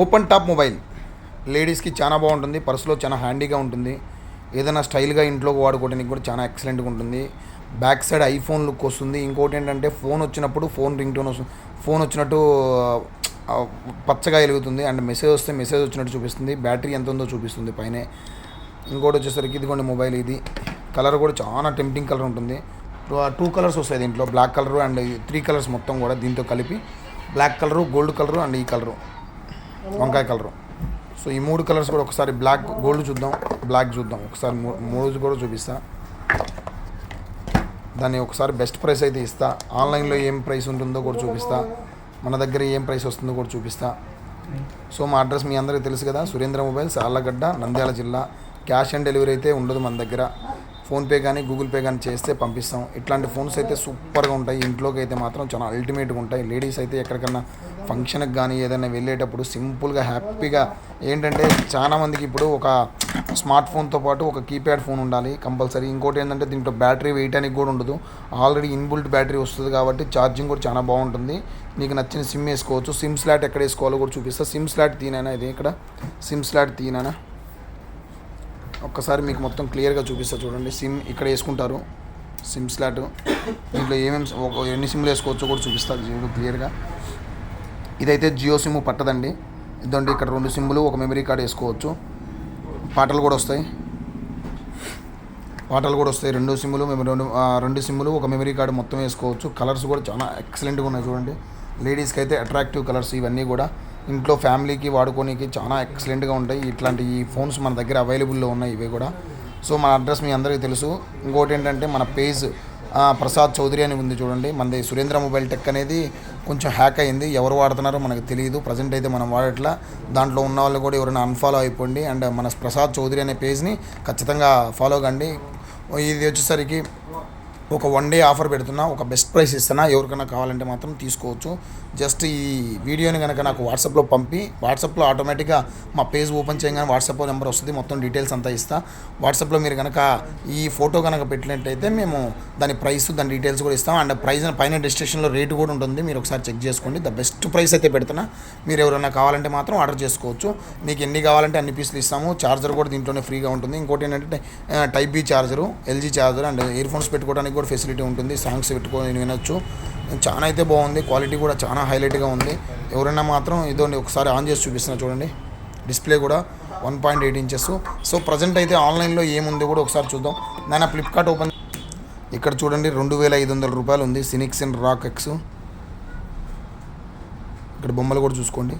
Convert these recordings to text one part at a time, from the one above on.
Open top mobile. లేడీస్కి చాలా బాగుంటుంది పర్సులో చాలా హ్యాండీగా ఉంటుంది. ఏదైనా స్టైల్గా ఇంట్లో వాడుకోవడానికి కూడా చాలా ఎక్సలెంట్గా ఉంటుంది. బ్యాక్ సైడ్ ఐఫోన్ లుక్ వస్తుంది. ఇంకోటి ఏంటంటే ఫోన్ వచ్చినప్పుడు ఫోన్ రింగ్ టోన్ వస్తుంది. ఫోన్ వచ్చినట్టు పచ్చగా వెలుగుతుంది అండ్ మెసేజ్ వస్తే మెసేజ్ వచ్చినట్టు చూపిస్తుంది. బ్యాటరీ ఎంత ఉందో చూపిస్తుంది పైనే. ఇంకోటి వచ్చేసరికి ఇదిగోండి మొబైల్ ఇది. కలర్ కూడా చాలా టెంప్టింగ్ కలర్ ఉంటుంది. టూ కలర్స్ వస్తాయి దీంట్లో. Black colour and three colours మొత్తం కూడా దీంతో కలిపి. Black colour gold colour and ఈ కలరు. వంకాయ కలరు. సో ఈ మూడు కలర్స్ కూడా ఒకసారి బ్లాక్ గోల్డ్ చూద్దాం. బ్లాక్ చూద్దాం. ఒకసారి మూ- మూడు కూడా చూపిస్తా. దాన్ని ఒకసారి బెస్ట్ ప్రైస్ అయితే ఇస్తా. ఆన్లైన్లో ఏం ప్రైస్ ఉంటుందో కూడా చూపిస్తా. మన దగ్గర ఏం ప్రైస్ వస్తుందో కూడా చూపిస్తా. సో మా అడ్రస్ మీ అందరికీ తెలుసు కదా. సురేంద్ర మొబైల్స్ ఆళ్ళగడ్డ నంద్యాల జిల్లా. క్యాష్ ఆన్ డెలివరీ అయితే ఉండదు మన దగ్గర. ఫోన్పే కానీ గూగుల్ పే కానీ చేస్తే పంపిస్తాం. ఇట్లాంటి ఫోన్స్ అయితే సూపర్గా ఉంటాయి. ఇంట్లోకి అయితే మాత్రం చాలా అల్టిమేట్గా ఉంటాయి. లేడీస్ అయితే ఎక్కడికన్నా ఫంక్షన్కి కానీ ఏదైనా వెళ్ళేటప్పుడు సింపుల్గా హ్యాపీగా ఏంటంటే చాలా మందికి ఇప్పుడు ఒక స్మార్ట్ ఫోన్తో పాటు ఒక కీప్యాడ్ ఫోన్ ఉండాలి కంపల్సరీ. ఇంకోటి ఏంటంటే దీంట్లో బ్యాటరీ వేయడానికి కూడా ఉండదు. ఆల్రెడీ ఇన్బుల్ట్ బ్యాటరీ వస్తుంది కాబట్టి ఛార్జింగ్ కూడా చాలా బాగుంటుంది. నీకు నచ్చిన సిమ్ వేసుకోవచ్చు. సిమ్ స్లాట్ ఎక్కడ వేసుకోవాలో కూడా చూపిస్తా. సిమ్ స్లాట్ తీనేనా ఇది ఇక్కడ. సిమ్ స్లాట్ తీనేనా ఒక్కసారి మీకు మొత్తం క్లియర్గా చూపిస్తా చూడండి. సిమ్ ఇక్కడ వేసుకుంటారు. SIM slot. దీంట్లో ఏమేమి ఒక- ఎన్ని సిమ్లు వేసుకోవచ్చో కూడా చూపిస్తారు క్లియర్గా. ఇదైతే జియో సిమ్ పట్టదండి. ఇదండి ఇక్కడ రెండు సిమ్లు ఒక మెమరీ కార్డ్ వేసుకోవచ్చు. పాటలు కూడా వస్తాయి. పాటలు కూడా వస్తాయి. రెండు సిమ్లు మేము రెండు రెండు సిమ్లు ఒక మెమరీ కార్డు మొత్తం వేసుకోవచ్చు. కలర్స్ కూడా చాలా ఎక్సలెంట్గా ఉన్నాయి చూడండి. లేడీస్కి అయితే అట్రాక్టివ్ కలర్స్ ఇవన్నీ కూడా. ఇంట్లో ఫ్యామిలీకి వాడుకోనికి చాలా ఎక్సలెంట్గా ఉంటాయి. ఇట్లాంటి ఈ ఫోన్స్ మన దగ్గర అవైలబుల్లో ఉన్నాయి ఇవి కూడా. సో మన అడ్రస్ మీ అందరికీ తెలుసు. ఇంకోటి ఏంటంటే మన పేజ్ ప్రసాద్ చౌదరి అని ఉంది చూడండి. మనది సురేంద్ర మొబైల్ టెక్ అనేది కొంచెం హ్యాక్ అయింది. ఎవరు వాడుతున్నారో మనకు తెలియదు. ప్రజెంట్ అయితే మనం వాడట్లా. దాంట్లో ఉన్న వాళ్ళు కూడా ఎవరైనా అన్ఫాలో అయిపోండి. అండ్ మన ప్రసాద్ చౌదరి అనే పేజ్ని ఖచ్చితంగా ఫాలో కండి. ఇది వచ్చేసరికి ఒక వన్ డే ఆఫర్ పెడుతున్నా ఒక బెస్ట్ ప్రైస్ ఇస్తున్నా ఎవరికైనా కావాలంటే మాత్రం తీసుకోవచ్చు. జస్ట్ ఈ వీడియోని కనుక నాకు వాట్సాప్లో పంపి వాట్సాప్లో ఆటోమేటిక్గా మా పేజ్ ఓపెన్ చేయగానే వాట్సాప్ నెంబర్ వస్తుంది మొత్తం డీటెయిల్స్ అంతా ఇస్తా. వాట్సాప్లో మీరు కనుక ఈ ఫోటో కనుక పెట్టినట్టయితే మేము దాని ప్రైస్ దాని డీటెయిల్స్ కూడా ఇస్తాం. అండ్ ప్రైస్ పైన డిస్క్రిప్షన్లో రేటు కూడా ఉంటుంది. మీరు ఒకసారి చెక్ చేసుకోండి. ద బెస్ట్ ప్రైస్ అయితే పెడుతున్నా. మీరు ఎవరైనా కావాలంటే మాత్రం ఆర్డర్ చేసుకోవచ్చు. మీకు ఎన్ని కావాలంటే అన్ని పీసులు ఇస్తాము. చార్జర్ కూడా దీంట్లోనే ఫ్రీగా ఉంటుంది. ఇంకోటి ఏంటంటే type B charger LG charger and earphones పెట్టుకోవడానికి కూడా ఫెసిలిటీ ఉంటుంది. సాంగ్స్ పెట్టుకొని వినొచ్చు. చాలా అయితే బాగుంది. క్వాలిటీ కూడా చాలా హైలైట్గా ఉంది. ఎవరైనా మాత్రం ఇదోండి ఒకసారి ఆన్ చేసి చూపిస్తున్నా చూడండి. డిస్ప్లే కూడా one point eight inches so present అయితే ఆన్లైన్లో ఏముంది కూడా ఒకసారి చూద్దాం. నేను ఫ్లిప్కార్ట్ ఓపెన్ ఇక్కడ చూడండి రెండు వేల ఐదు వందల రూపాయలు ఉంది. సినిక్స్ అండ్ రాక్ ఎక్స్ ఇక్కడ బొమ్మలు కూడా చూసుకోండి.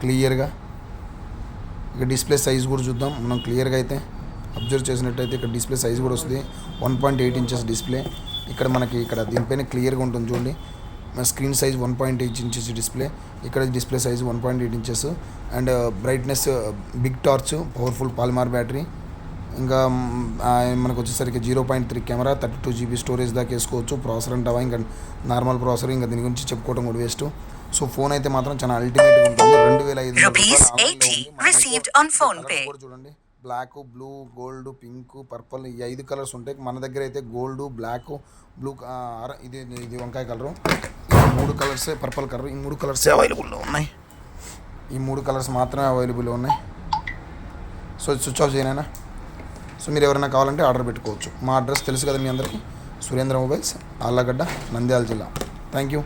క్లియర్గా ఇక డిస్ప్లే సైజ్ కూడా చూద్దాం. మనం క్లియర్గా అయితే. అబ్జర్వ్ చేసినట్టయితే ఇక్కడ డిస్ప్లే సైజ్ కూడా వస్తుంది. One point eight inches display. ఇక్కడ మనకి ఇక్కడ దీనిపైన క్లియర్గా ఉంటుంది చూడండి. మన screen size one point eight inches display. ఇక్కడ display size one point eight inches. And brightness big torch powerful polymer battery ఇంకా మనకు వచ్చేసరికి zero point three camera thirty two GB storage దాకా వేసుకోవచ్చు. ప్రాసెసర్ అంటావా ఇంకా నార్మల్ ప్రాసెసర్ ఇంకా దీని గురించి చెప్పుకోవడం కూడా వేస్ట్ సో ఫోన్ అయితే మాత్రం చాలా అల్టిమేట్గా ఉంటుంది. రెండు వేల ఐదు వందల Rupees రూపాయలు ఆన్లైన్లో 80 ఉంది. మనమైతే received on phone colours pay. కూడా చూడండి. Black blue gold pink purple ఈ ఐదు కలర్స్ ఉంటాయి. మన దగ్గర అయితే గోల్డ్ బ్లాక్ బ్లూ ఇది ఇది వంకాయ కలరు. ఈ మూడు కలర్స్ పర్పుల్ కలర్. ఈ మూడు కలర్స్ అవైలబుల్లో ఉన్నాయి. ఈ మూడు కలర్స్ మాత్రమే అవైలబుల్లో ఉన్నాయి. సో స్విచ్ ఆఫ్ చేయనైనా సో మీరు ఎవరైనా కావాలంటే ఆర్డర్ పెట్టుకోవచ్చు. మా అడ్రస్ తెలుసు కదా మీ అందరికీ. సురేంద్ర మొబైల్స్ ఆళ్ళగడ్డ నంద్యాల జిల్లా. Thank you.